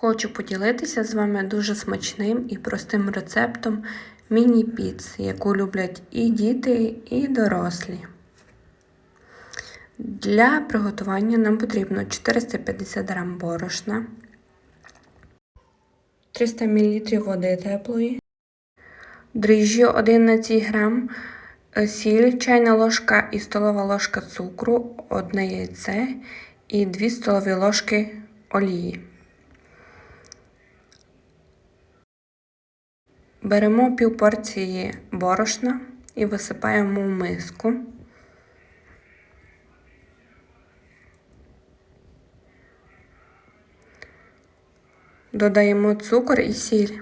Хочу поділитися з вами дуже смачним і простим рецептом міні-піц, яку люблять і діти, і дорослі. Для приготування нам потрібно 450 г борошна, 300 мл води теплої, дріжджі 11 г, сіль, чайна ложка і столова ложка цукру, одне яйце і 2 столові ложки олії. Беремо пів порції борошна і висипаємо в миску. Додаємо цукор і сіль.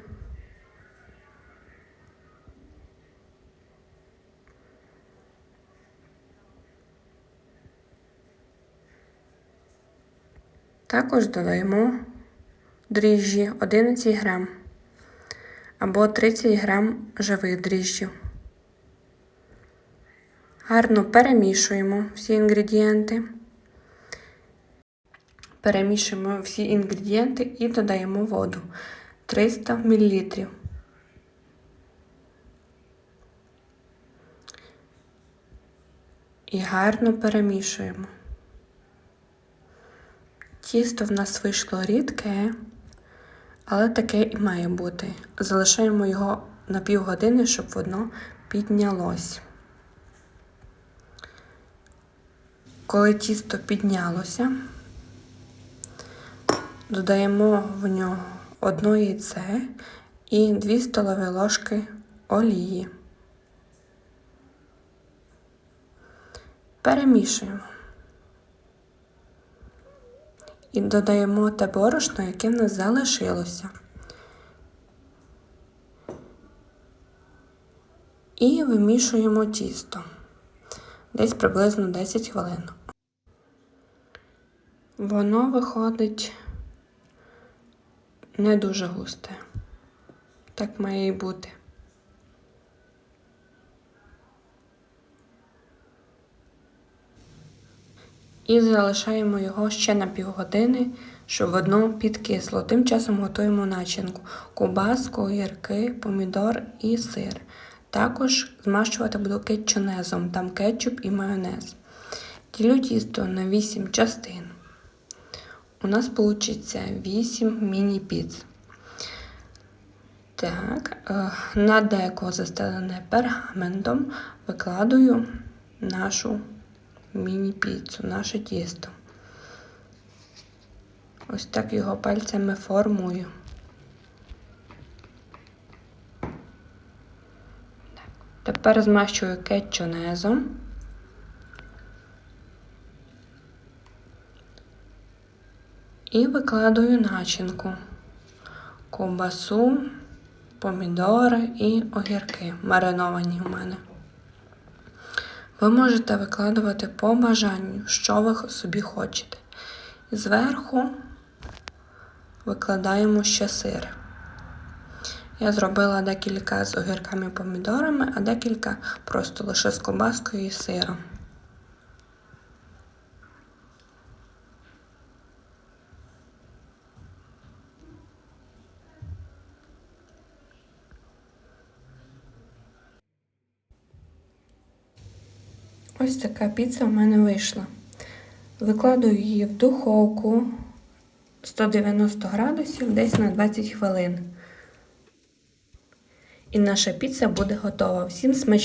Також додаємо дріжджі 11 грам або 30 грам живих дріжджів. Гарно перемішуємо всі інгредієнти. Перемішуємо всі інгредієнти і додаємо воду 300 мл. І гарно перемішуємо. Тісто в нас вийшло рідке, але таке і має бути. Залишаємо його на півгодини, щоб воно піднялось. Коли тісто піднялося, додаємо в нього одно яйце і 2 столові ложки олії. Перемішуємо. І додаємо те борошно, яке в нас залишилося. І вимішуємо тісто десь приблизно 10 хвилин. Воно виходить не дуже густе. Так має і бути. І залишаємо його ще на півгодини, щоб воно підкисло. Тим часом готуємо начинку: кубаску, огірки, помідор і сир. Також змащувати буду кетчунезом, там кетчуп і майонез. Ділю тісто на 8 частин. У нас вийде 8 міні-піц. Так, е, на деко застелене пергаментом викладую нашу міні-піцу, наше тісто. Ось так його пальцями формую. Тепер змащую кетчунезом. І викладую начинку, ковбасу, помідори і огірки мариновані у мене. Ви можете викладувати по бажанню, що ви собі хочете. Зверху викладаємо ще сир. Я зробила декілька з огірками і помідорами, а декілька просто лише з кобаскою і сиром. Ось така піца в мене вийшла. Викладую її в духовку 190 градусів десь на 20 хвилин. І наша піца буде готова. Всім смачно!